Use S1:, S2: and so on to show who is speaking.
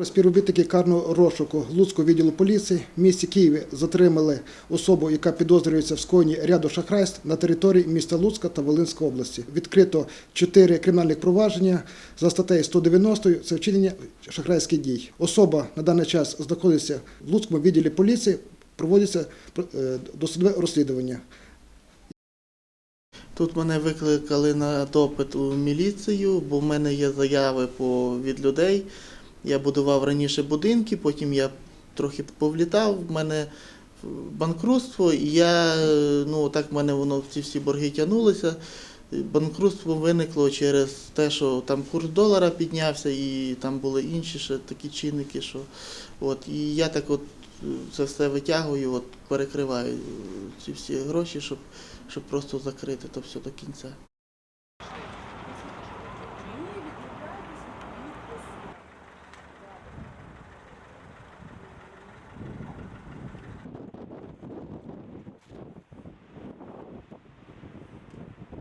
S1: Співробітники карного розшуку Луцького відділу поліції в місті Києві затримали особу, яка підозрюється в скоєнні ряду шахрайств на території міста Луцька та Волинської області. Відкрито чотири кримінальних провадження за статтею 190 – це вчинення шахрайських дій. Особа на даний час знаходиться в Луцькому відділі поліції, проводиться е, досудове розслідування.
S2: Тут мене викликали на допит у міліцію, бо в мене є заяви від людей. Я будував раніше будинки, потім я трохи повлітав, в мене банкрутство, і я, е, ну так в мене воно ці всі борги тягнулися. Банкрутство виникло через те, що там курс долара піднявся, і там були інші ще такі чинники, що от, і я так от е, це все витягую, от, перекриваю е, ці всі гроші, щоб, щоб просто закрити то все до кінця.